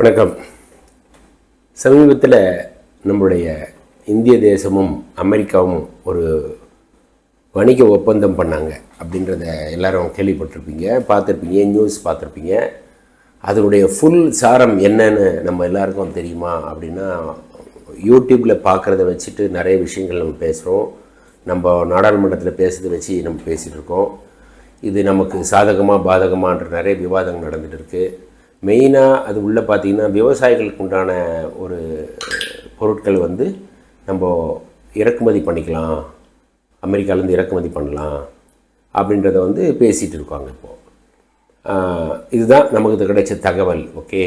வணக்கம். சமீபத்தில் நம்முடைய இந்திய தேசமும் அமெரிக்காவும் ஒரு வணிக ஒப்பந்தம் பண்ணாங்க அப்படின்றத எல்லாரும் கேள்விப்பட்டிருப்பீங்க பார்த்துருப்பீங்க நியூஸ் பார்த்துருப்பீங்க. அதனுடைய ஃபுல் சாரம் என்னன்னு நம்ம எல்லாருக்கும் தெரியுமா அப்படின்னா யூடியூப்பில் பார்க்குறத வச்சுட்டு நிறைய விஷயங்கள் நம்ம பேசுகிறோம் நம்ம நாடாளுமன்றத்தில் பேசுறதை வச்சு நம்ம பேசிகிட்டு இருக்கோம். இது நமக்கு சாதகமாக பாதகமான்ற நிறைய விவாதங்கள் நடந்துகிட்டு இருக்குது மெயினாக அது உள்ளே பார்த்தீங்கன்னா விவசாயிகளுக்கு உண்டான ஒரு பொருட்கள் வந்து நம்ம இறக்குமதி பண்ணிக்கலாம். அமெரிக்காலேருந்து இறக்குமதி பண்ணலாம் அப்படின்றத வந்து பேசிகிட்டு இருக்காங்க இப்போது இதுதான் நமக்கு இது கிடைச்ச தகவல் ஓகே?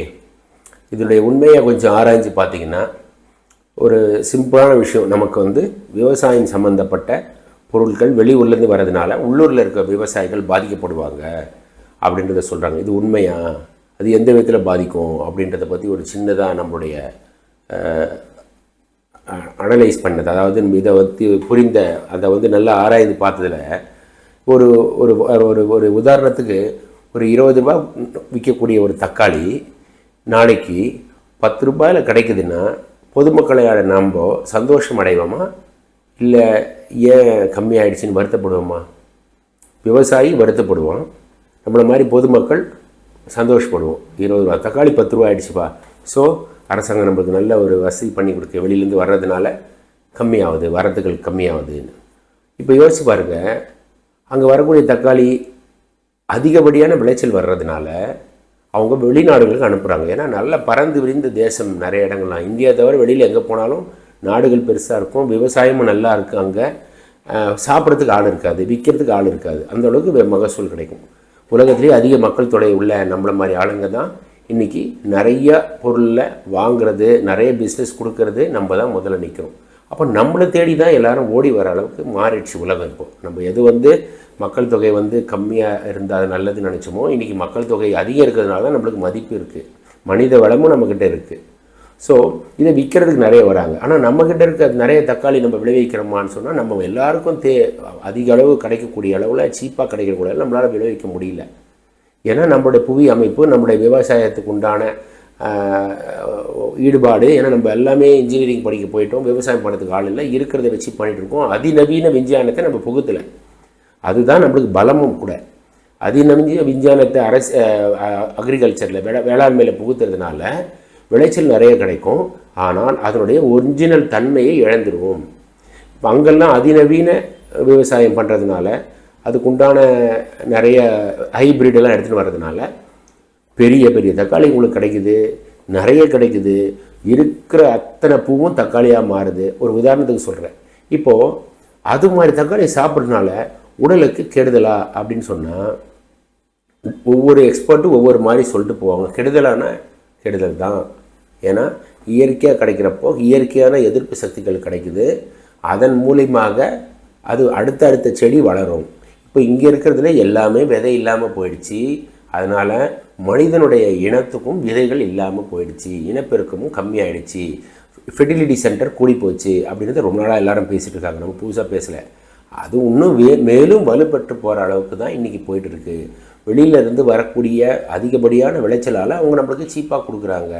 இதனுடைய உண்மையை கொஞ்சம் ஆராய்ஞ்சு பார்த்திங்கன்னா ஒரு சிம்பிளான விஷயம் நமக்கு வந்து விவசாயம் சம்மந்தப்பட்ட பொருட்கள் வெளியூர்லேருந்து வர்றதுனால உள்ளூரில் இருக்க விவசாயிகள் பாதிக்கப்படுவாங்க அப்படின்றத சொல்கிறாங்க இது உண்மையாக அது எந்த விதத்தில் பாதிக்கும் அப்படின்றத பற்றி ஒரு சின்னதாக நம்மளுடைய அனலைஸ் பண்ணது. அதாவது இதை வந்து புரிந்த அதை வந்து நல்லா ஆராய்ந்து பார்த்ததில் ஒரு ஒரு ஒரு ஒரு உதாரணத்துக்கு ஒரு இருபது ரூபாய் விற்கக்கூடிய ஒரு தக்காளி நாளைக்கு பத்து ரூபாயில் கிடைக்குதுன்னா பொதுமக்களையாட நாம் சந்தோஷம் அடைவோமா? இல்லை ஏன் கம்மியாயிடுச்சுன்னு வருத்தப்படுவோமா? விவசாயி வருத்தப்படுவான். நம்மளை மாதிரி பொதுமக்கள் சந்தோஷப்படுவோம். இருபது ரூபா. தக்காளி பத்து ரூபா ஆகிடுச்சுப்பா ஸோ அரசாங்கம் நம்மளுக்கு நல்ல ஒரு வசதி பண்ணி கொடுக்க வெளியிலேருந்து வர்றதுனால கம்மியாகுது வரத்துகள் கம்மியாகுதுன்னு. இப்போ யோசிச்சு பாருங்க. அங்கே வரக்கூடிய தக்காளி அதிகப்படியான விளைச்சல் வர்றதுனால அவங்க வெளிநாடுகளுக்கு அனுப்புகிறாங்க ஏன்னா நல்ல பறந்து விரிந்த தேசம் நிறைய இடங்கள்லாம். இந்தியா தவிர வெளியில் எங்கே போனாலும் நாடுகள் பெருசாக இருக்கும். விவசாயமும் நல்லா இருக்குது அங்கே. சாப்பிட்றதுக்கு ஆள் இருக்காது விற்கிறதுக்கு ஆள் இருக்காது. அந்த அளவுக்கு மகசூல் கிடைக்கும். உலகத்திலேயே அதிக மக்கள் தொகை உள்ள நம்மளை மாதிரி ஆளுங்க தான் இன்றைக்கி நிறைய பொருளில் வாங்குறது நிறைய பிஸ்னஸ் கொடுக்கறது நம்ம தான் முதல்ல நிற்கிறோம் அப்போ நம்மளை தேடி தான் எல்லோரும் ஓடி வர அளவுக்கு மாறிடுச்சு உலகம் இப்போது நம்ம எது வந்து மக்கள் தொகை வந்து கம்மியாக இருந்தால் நல்லதுன்னு நினச்சோமோ இன்றைக்கி மக்கள் தொகை அதிகம் இருக்கிறதுனால தான் நம்மளுக்கு மதிப்பு இருக்குது மனித வளமும் நம்மக்கிட்ட இருக்குது ஸோ இதை விற்கிறதுக்கு நிறைய வராங்க. ஆனால் நம்மக்கிட்ட இருக்க நிறைய தக்காளி நம்ம விளைவிக்கிறோமான்னு சொன்னால் நம்ம எல்லாருக்கும் தே அதிக அளவு கிடைக்கக்கூடிய அளவில் சீப்பாக கிடைக்கக்கூடிய நம்மளால் விளைவிக்க முடியல. ஏன்னா நம்மளுடைய புவி அமைப்பு நம்முடைய விவசாயத்துக்கு உண்டான ஈடுபாடு ஏன்னா நம்ம எல்லாமே இன்ஜினியரிங் படிக்க போயிட்டோம் விவசாயம் பண்ணுறதுக்கு ஆள் இல்லை இருக்கிறத வச்சு பண்ணிகிட்டு இருக்கோம். அதிநவீன விஞ்ஞானத்தை நம்ம புகுத்தலை. அதுதான் நம்மளுக்கு பலமும் கூட. அதிநவீன விஞ்ஞானத்தை அரசு அக்ரிகல்ச்சரில் வேளா வேளாண்மையில் புகுத்துறதுனால விளைச்சல் நிறைய கிடைக்கும். ஆனால் அதனுடைய ஒரிஜினல் தன்மையை இழந்துருவோம். இப்போ அங்கெல்லாம் அதிநவீன விவசாயம் பண்ணுறதுனால அதுக்குண்டான நிறைய ஹைப்ரிடெல்லாம் எடுத்துகிட்டு வர்றதுனால பெரிய பெரிய தக்காளி உங்களுக்கு கிடைக்குது நிறைய கிடைக்குது. இருக்கிற அத்தனை பூவும் தக்காளியாக மாறுது. ஒரு உதாரணத்துக்கு சொல்கிறேன் இப்போது அது மாதிரி தக்காளி சாப்பிட்றதுனால உடலுக்கு கெடுதலா அப்படின்னு சொன்னால் ஒவ்வொரு எக்ஸ்பர்ட்டும் ஒவ்வொரு மாதிரி சொல்லிட்டு போவாங்க. கெடுதலான கெடுதல் தான். ஏன்னா இயற்கையாக கிடைக்கிறப்போ இயற்கையான எதிர்ப்பு சக்திகள் கிடைக்குது. அதன் மூலியமாக அது அடுத்த அடுத்த செடி வளரும். இப்போ இங்கே இருக்கிறதுல எல்லாமே விதை இல்லாமல் போயிடுச்சு. அதனால் மனிதனுடைய இனத்துக்கும் விதைகள் இல்லாமல் போயிடுச்சு. இனப்பெருக்கமும் கம்மியாயிடுச்சு. ஃபெர்டிலிட்டி சென்டர் கூடி போச்சு அப்படின்றது ரொம்ப நாளாக எல்லாரும் பேசிகிட்டு இருக்காங்க. நம்ம புதுசாக பேசலை. அது இன்னும் வே மேலும் வலுப்பட்டு போகிற அளவுக்கு தான் இன்றைக்கி போயிட்டு இருக்கு. வெளியில இருந்து வரக்கூடிய அதிகப்படியான விளைச்சலால் அவங்க நம்மளுக்கு சீப்பாக கொடுக்குறாங்க.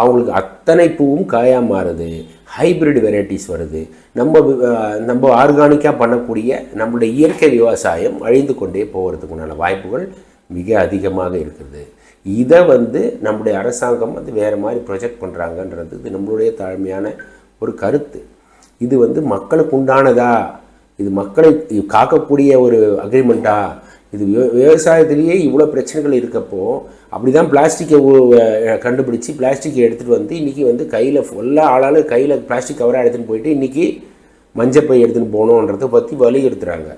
அவங்களுக்கு அத்தனை பூவும் காயாக மாறுது. ஹைபிரிட் வெரைட்டிஸ் வருது. நம்ம நம்ம ஆர்கானிக்காக பண்ணக்கூடிய நம்மளுடைய இயற்கை விவசாயம் அழிந்து கொண்டே போகிறதுக்கு உண்டான வாய்ப்புகள் மிக அதிகமாக இருக்குது இதை வந்து நம்முடைய அரசாங்கம் வந்து வேறு மாதிரி ப்ரொஜெக்ட் பண்ணுறாங்கன்றது இது நம்மளுடைய தாழ்மையான ஒரு கருத்து. இது வந்து மக்களுக்கு உண்டானதா? இது மக்களை காக்கக்கூடிய ஒரு அக்ரிமெண்ட்டா இது விவ- விவசாயத்திலேயே இவ்வளோ பிரச்சனைகள் இருக்கப்போ அப்படி தான் பிளாஸ்டிக்கை கண்டுபிடிச்சி பிளாஸ்டிக்கை எடுத்துகிட்டு வந்து இன்றைக்கி வந்து கையில் ஃபுல்லாக ஆளாளு கையில் பிளாஸ்டிக் கவராக எடுத்துகிட்டு போயிட்டு இன்றைக்கி மஞ்சப்பை எடுத்துகிட்டு போகணுன்றதை பற்றி வலியுறுத்துகிறாங்க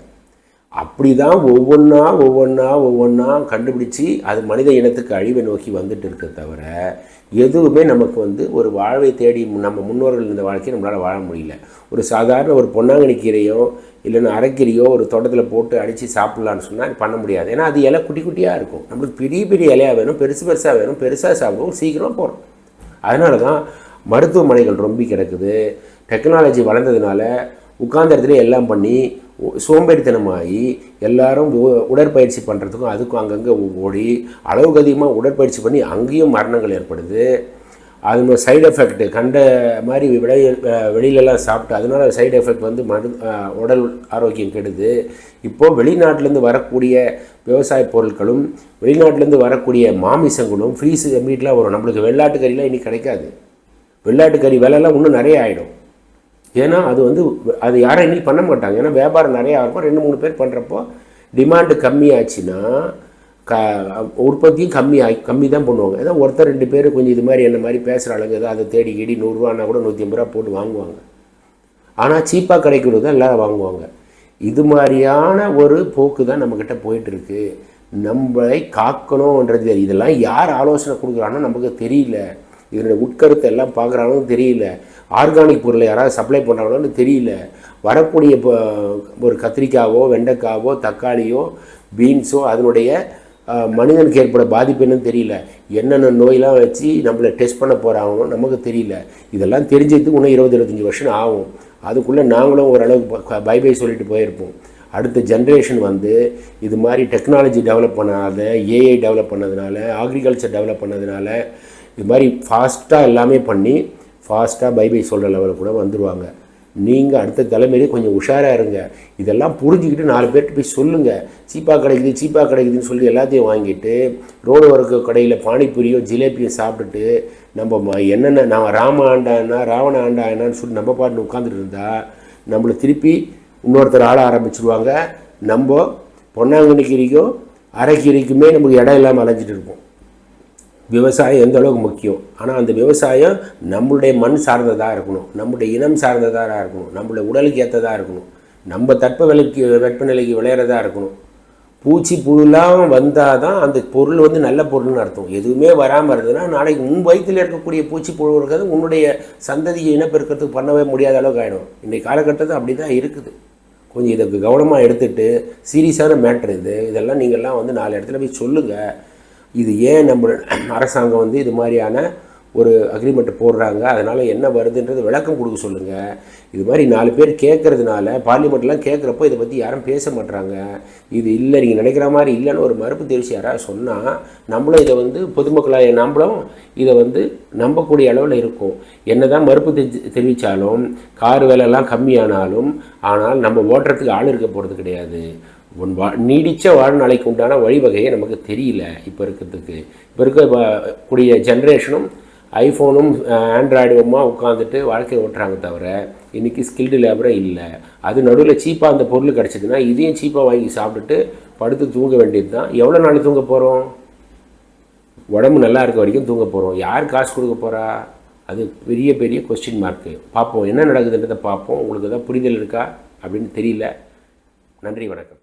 அப்படி தான் ஒவ்வொன்றா ஒவ்வொன்றா ஒவ்வொன்றா கண்டுபிடிச்சி அது மனித இனத்துக்கு அழிவை நோக்கி வந்துட்டு இருக்க தவிர எதுவுமே நமக்கு வந்து ஒரு வாழ்வை தேடி நம்ம முன்னோர்கள் இருந்த வாழ்க்கையை நம்மளால் வாழ முடியல. ஒரு சாதாரண ஒரு பொன்னாங்கனி கீரையோ இல்லைன்னா அரைக்கீரையோ ஒரு தோட்டத்தில் போட்டு அடித்து சாப்பிட்லான்னு சொன்னால் பண்ண முடியாது. ஏன்னா அது இலை குட்டி குட்டியாக இருக்கும். நம்மளுக்கு பெரிய பெரிய இலையாக வேணும் பெருசு பெருசாக வேணும் பெருசாக சாப்பிடுவோம் சீக்கிரமாக போகிறோம் அதனால தான் மருத்துவமனைகள் ரொம்ப கிடக்குது. டெக்னாலஜி வளர்ந்ததுனால உட்கார்ந்த இடத்துல எல்லாம் பண்ணி சோம்பேறித்தனமாகி எல்லாரும் உ- உடற்பயிற்சி பண்ணுறதுக்கும் அதுக்கும் அங்கங்கே ஓடி அளவுக்கு அதிகமாக உடற்பயிற்சி பண்ணி அங்கேயும் மரணங்கள் ஏற்படுது. அது சைடு எஃபெக்ட் கண்ட மாதிரி விளை வெளியிலலாம் சாப்பிட்டு அதனால சைடு எஃபெக்ட் வந்து மரு உடல் ஆரோக்கியம் கெடுது. இப்போது வெளிநாட்டிலேருந்து வரக்கூடிய விவசாய பொருட்களும் வெளிநாட்டிலேருந்து வரக்கூடிய மாமிசங்களும் ஃப்ரீஸ் மீட்லாம் வரும். நம்மளுக்கு வெள்ளாட்டு கறிலாம் இனி கிடைக்காது. வெள்ளாட்டு கறி விலைலாம் இன்னும் நிறைய ஆகிடும் ஏன்னா அது வந்து அது யாரும் இனி பண்ண மாட்டாங்க. ஏன்னா வியாபாரம் நிறையா இருக்கும். ரெண்டு மூணு பேர் பண்ணுறப்போ டிமாண்டு கம்மியாச்சுன்னா க உற்பத்தியும் கம்மி ஆகி கம்மி தான் பண்ணுவாங்க. ஏதோ ஒருத்தர் ரெண்டு பேர் கொஞ்சம் இது மாதிரி என்ன மாதிரி பேசுகிற ஆளுங்க ஏதோ அதை தேடி கீடி நூறுரூவானா கூட நூற்றி ஐம்பது ரூபா போட்டு வாங்குவாங்க. ஆனால் சீப்பாக கிடைக்கிறது தான் எல்லோரும் வாங்குவாங்க. இது மாதிரியான ஒரு போக்கு தான் நம்மக்கிட்ட போயிட்டுருக்கு. நம்மளை காக்கணுன்றது இதெல்லாம் யார் ஆலோசனை கொடுக்குறான்னு நமக்கு தெரியல. இதனுடைய உட்கருத்தை எல்லாம் பார்க்குறாங்கன்னு தெரியல. ஆர்கானிக் பொருளை யாராவது சப்ளை பண்ணுறாங்கன்னு தெரியல. வரக்கூடிய இப்போ ஒரு கத்திரிக்காவோ வெண்டைக்காவோ தக்காளியோ பீன்ஸோ அதனுடைய மனிதனுக்கு ஏற்பட பாதிப்பு என்னன்னு தெரியல. என்னென்ன நோயெல்லாம் வச்சு நம்மளை டெஸ்ட் பண்ண போகிறாங்களோ நமக்கு தெரியல. இதெல்லாம் தெரிஞ்சதுக்கு இன்னும் இருபது இருபத்தஞ்சி வருஷம் ஆகும். அதுக்குள்ளே நாங்களும் ஓரளவுக்கு பை பை சொல்லிட்டு போயிருப்போம். அடுத்த ஜென்ரேஷன் வந்து இது மாதிரி டெக்னாலஜி டெவலப் பண்ணாத ஏஐ டெவலப் பண்ணதுனால அக்ரிகல்ச்சர் டெவலப் பண்ணதுனால இது மாதிரி ஃபாஸ்ட்டாக எல்லாமே பண்ணி ஃபாஸ்ட்டாக பை பை சொல்கிற லெவலில் கூட வந்துடுவாங்க நீங்கள் அடுத்த தலைமையிலே கொஞ்சம் உஷாராக இருங்க. இதெல்லாம் புரிஞ்சுக்கிட்டு நாலு பேர்கிட்ட போய் சொல்லுங்கள் சீப்பாக கிடைக்குது சீப்பாக கிடைக்குதுன்னு சொல்லி எல்லாத்தையும் வாங்கிட்டு ரோடு வரக்க கடையில் பானிபூரியோ ஜிலேபியோ சாப்பிட்டுட்டு நம்ம ம- என்னென்ன நான் ராம ஆண்டானா ராவண ஆண்டா என்னன்னு சொல்லி நம்ம பாட்டு உட்காந்துட்டு இருந்தால் நம்மளை திருப்பி இன்னொருத்தர் ஆள ஆரம்பிச்சிருவாங்க. நம்ம பொன்னாங்கண்ணி கீரிக்கும் அரைக்கீரிக்குமே நமக்கு இடம் இல்லாமல் அலைஞ்சிட்டு இருப்போம். விவசாயம் எந்த அளவுக்கு முக்கியம்? ஆனால் அந்த விவசாயம் நம்மளுடைய மண் சார்ந்ததாக இருக்கணும். நம்முடைய இனம் சார்ந்ததாக இருக்கணும். நம்மளுடைய உடலுக்கு ஏற்றதாக இருக்கணும். நம்ம தட்ப வெப்பநிலைக்கு விளையிறதா இருக்கணும். பூச்சி புழுலாம் வந்தால் தான் அந்த பொருள் வந்து நல்ல பொருள்னு அர்த்தம். எதுவுமே வராமல் இருந்ததுன்னா நாளைக்கு உன் வயிற்றில் இருக்கக்கூடிய பூச்சி புழு இருக்கிறது உன்னுடைய சந்ததியை இனப்பெருக்கிறதுக்கு பண்ணவே முடியாத அளவுக்கு ஆகிடும் இன்றைக்கு காலகட்டத்தில் அப்படி தான் இருக்குது. கொஞ்சம் இதுக்கு கவனமாக எடுத்துகிட்டு சீரியஸான மேட்ரு இது. இதெல்லாம் நீங்கள்லாம் வந்து நாலு இடத்துல போய் சொல்லுங்கள் இது ஏன் நம்ம அரசாங்கம் வந்து இது மாதிரியான ஒரு அக்ரிமெண்ட் போடுறாங்க? அதனால் என்ன வருதுன்றது விளக்கம் கொடுக்க சொல்லுங்கள் இது மாதிரி நாலு பேர் கேட்கறதுனால பார்லிமெண்ட்லாம் கேட்குறப்போ இதை பற்றி யாரும் பேச மாட்றாங்க. இது இல்லை நீங்கள் நினைக்கிற மாதிரி இல்லைன்னு ஒரு மறுப்பு தெரிவிச்சு யாராவது சொன்னால் நம்மளும் இதை வந்து பொதுமக்களாக நம்மளும் இதை வந்து நம்பக்கூடிய அளவில் இருக்கும். என்ன தான் மறுப்பு தெரிஞ்சு தெரிவித்தாலும் கார் விலைலாம் கம்மியானாலும் ஆனால் நம்ம ஓட்டுறதுக்கு ஆள் இருக்க போகிறது கிடையாது. உன் வா நீடித்த வாழ்நாளைக்கு உண்டான வழிவகையை நமக்கு தெரியல இப்போ இருக்கிறதுக்கு. இப்போ இருக்க வ- கூடிய ஜென்ரேஷனும் ஐஃபோனும் ஆண்ட்ராய்டுமா உட்காந்துட்டு வாழ்க்கையை ஓட்டுறாங்க தவிர இன்றைக்கி ஸ்கில்டு லேபரே இல்லை. அது நடுவில் சீப்பாக அந்த பொருள் கிடச்சிதுன்னா இதையும் சீப்பாக வாங்கி சாப்பிட்டுட்டு படுத்து தூங்க வேண்டியது தான். எவ்வளோ நாள் தூங்க போகிறோம் உடம்பு நல்லா இருக்க வரைக்கும் தூங்க போகிறோம் யார் காசு கொடுக்க போகிறா அது பெரிய பெரிய கொஸ்டின் மார்க்கு பார்ப்போம். என்ன நடக்குதுன்றதை பார்ப்போம். உங்களுக்கு எதாவது புரிதல் இருக்கா? அப்படின்னு தெரியல. நன்றி வணக்கம்.